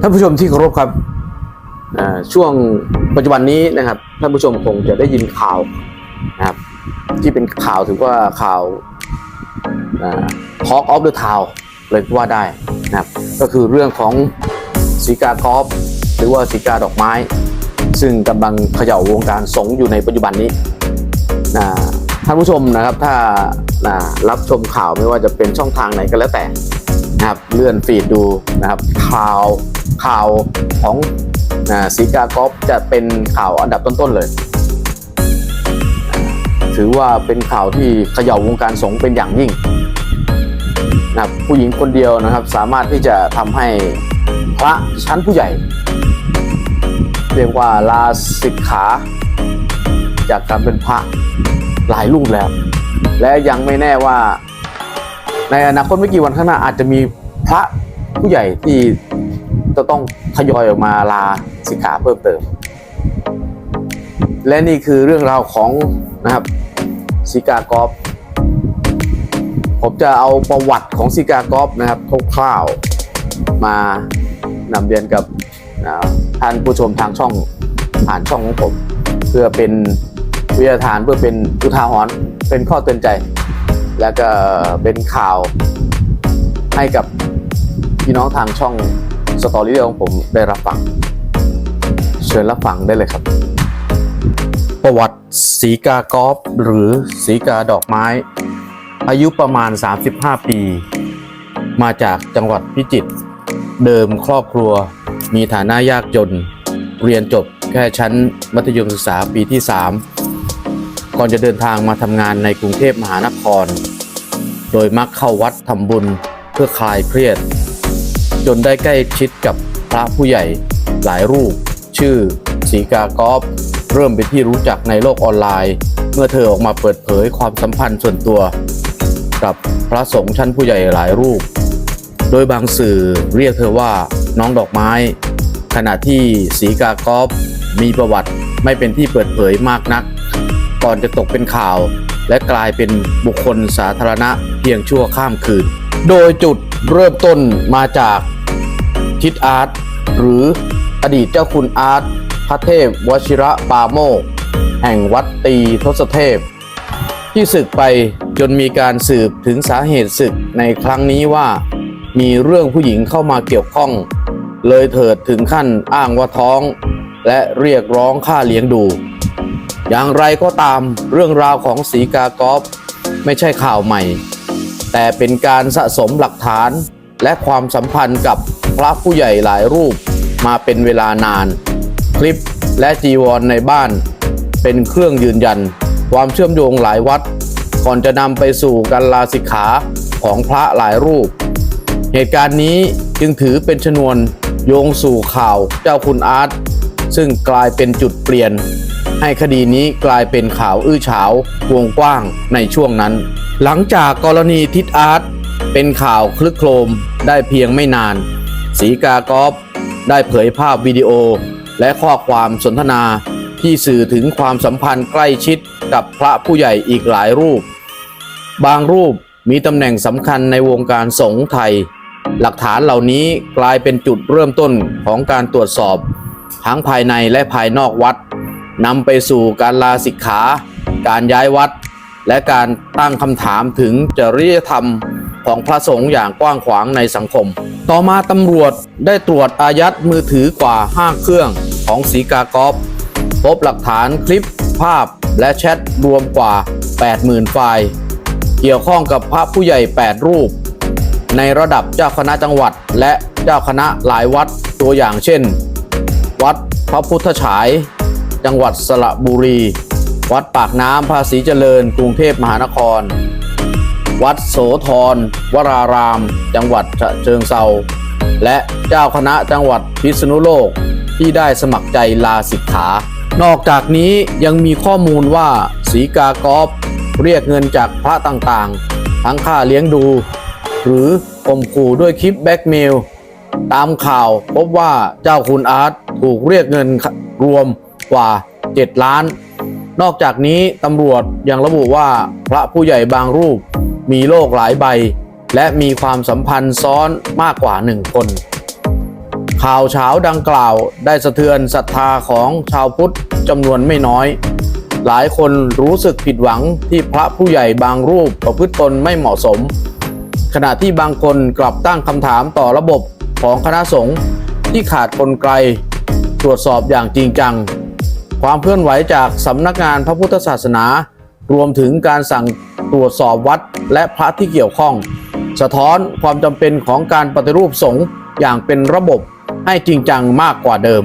ท่านผู้ชมที่เคารพครับช่วงปัจจุบันนี้นะครับท่านผู้ชมคงจะได้ยินข่าวนะครับที่เป็นข่าวถือว่าข่าวอ่า Talk of the Town เลยว่าได้นะครับก็คือเรื่องของสีกากอล์ฟหรือว่าสีกาดอกไม้ ซึ่งกำลังเขย่าวงการสงอยู่ในปัจจุบันนี้นะท่านผู้ชมนะครับถ้านะรับชมข่าวไม่ว่าจะเป็นช่องทางไหนก็แล้วแต่นะครับเลื่อนฟีดดูนะครับข่าว ข่าวของสีกากอล์ฟจะเป็นข่าวอันดับต้นๆเลย ถือว่าเป็นข่าวที่เขย่าวงการสงฆ์เป็นอย่างยิ่งนะผู้หญิงคนเดียวนะครับ สามารถที่จะทำให้พระชั้นผู้ใหญ่ เรียกว่าลาสิกขา จากการเป็นพระหลายรูปแล้ว และยังไม่แน่ว่า ในอนาคตไม่กี่วันข้างหน้าอาจจะมีพระผู้ใหญ่ที่ จะต้องทยอยออกมาลาสิกขาเพิ่มเติม และนี่คือเรื่องราวของนะครับซิกากรอฟผมจะเอาประวัติของซิกากรอฟนะครับคร่าวๆมานำเรียนกับนะท่านผู้ชมทางช่องผ่านช่องของผม เพื่อเป็นวิทยาทานเพื่อเป็นอุทาหรณ์เป็นข้อเตือนใจ และก็เป็นข่าวให้กับพี่น้องทางช่อง สตอรี่ของผมได้รับฟัง เชิญรับฟังได้เลยครับ ประวัติสีกากอฟหรือสีกาดอกไม้ อายุประมาณ 35 ปี มาจากจังหวัดพิจิตรเดิมครอบครัวมีฐานะยากจน เรียนจบแค่ชั้นมัธยมศึกษาปีที่ 3 ก่อนจะเดินทางมาทำงานในกรุงเทพมหานคร โดยมักเข้าวัดทำบุญเพื่อคลายเครียด จนได้ใกล้ชิดกับพระผู้ใหญ่หลายรูป ชื่อสีกากอฟเริ่มเป็นที่รู้จักในโลกออนไลน์ เมื่อเธอออกมาเปิดเผยความสัมพันธ์ส่วนตัว กับพระสงฆ์ชั้นผู้ใหญ่หลายรูป โดยบางสื่อเรียกเธอว่าน้องดอกไม้ ขณะที่สีกากอฟมีประวัติไม่เป็นที่เปิดเผยมากนัก ก่อนจะตกเป็นข่าว และกลายเป็นบุคคลสาธารณะเพียงชั่วข้ามคืน โดยจุดเริ่มต้นมาจาก ทิดอาร์ตหรืออดีตเจ้าคุณอาร์ตพระเทพวชิระปาโมก แห่งวัดตีทศเทพ ที่ศึกไปจนมีการสืบถึงสาเหตุศึกในครั้งนี้ว่า มีเรื่องผู้หญิงเข้ามาเกี่ยวข้อง เลยเถิดถึงขั้นอ้างว่าท้อง และเรียกร้องค่าเลี้ยงดู อย่างไรก็ตามเรื่องราวของสีกากอฟไม่ใช่ข่าวใหม่ แต่เป็นการสะสมหลักฐาน และความสัมพันธ์กับพระผู้ใหญ่หลายรูปมาเป็นเวลานาน คลิปและจีวรในบ้าน เป็นเครื่องยืนยัน ความเชื่อมโยงหลายวัด ก่อนจะนำไปสู่การลาสิกขาของพระหลายรูป เหตุการณ์นี้จึงถือเป็นชนวนโยงสู่ข่าวเจ้าคุณอาร์ตซึ่งกลายเป็นจุดเปลี่ยน ให้คดีนี้กลายเป็นข่าวอื้อฉาววงกว้างในช่วงนั้น หลังจากกรณีทิดอาร์ต เป็นข่าวคลึกโครมได้เพียงไม่นาน สีกากอฟได้เผยภาพวิดีโอ และข้อความสนทนา ที่สื่อถึงความสัมพันธ์ใกล้ชิดกับพระผู้ใหญ่อีกหลายรูป บางรูปมีตำแหน่งสำคัญในวงการสงฆ์ไทย หลักฐานเหล่านี้กลายเป็นจุดเริ่มต้นของการตรวจสอบ ทั้งภายในและภายนอกวัดนำไปสู่การลาสิกขา การย้ายวัด และการตั้งคำถามถึงจริยธรรม ของพระสงฆ์อย่างกว้างขวางในสังคม ต่อมาตำรวจได้ตรวจอายัดมือถือกว่า 5 เครื่องของสีกากอฟพบหลักฐานคลิปภาพและแชทรวมกว่า 80,000 ไฟล์ เกี่ยวข้องกับพระผู้ใหญ่ 8 รูป ในระดับเจ้าคณะจังหวัดและเจ้าคณะหลายวัดตัวอย่างเช่น วัดพระพุทธฉาย จังหวัดสระบุรี วัดปากน้ำภาษีเจริญกรุงเทพมหานคร วัดโสธรวราราม จังหวัดฉะเชิงเซาและเจ้าคณะจังหวัดพิษณุโลกที่ได้สมัครใจลาสิกขา นอกจากนี้ยังมีข้อมูลว่าสีกากอฟเรียกเงินจากพระต่างๆ ทั้งค่าเลี้ยงดู หรือข่มขู่ด้วยคลิปแบ็กเมล ตามข่าวพบว่าเจ้าคุณอาร์ตถูกเรียกเงินรวมกว่า 7 ล้าน นอกจากนี้ตำรวจยังระบุว่าพระผู้ใหญ่บางรูป มีโรคหลายใบ และมีความสัมพันธ์ซ้อนมากกว่าหนึ่งคน ข่าวเช้าดังกล่าวได้สะเทือนศรัทธาของชาวพุทธจำนวนไม่น้อย หลายคนรู้สึกผิดหวังที่พระผู้ใหญ่บางรูปประพฤติตนไม่เหมาะสม ขณะที่บางคนกลับตั้งคำถามต่อระบบของคณะสงฆ์ที่ขาดกลไกตรวจสอบอย่างจริงจัง ความเคลื่อนไหวจากสำนักงานพระพุทธศาสนา รวมถึงการสั่งตรวจสอบวัดและพระที่เกี่ยวข้อง สะท้อนความจำเป็นของการปฏิรูปสงฆ์อย่างเป็นระบบให้จริงจังมากกว่าเดิม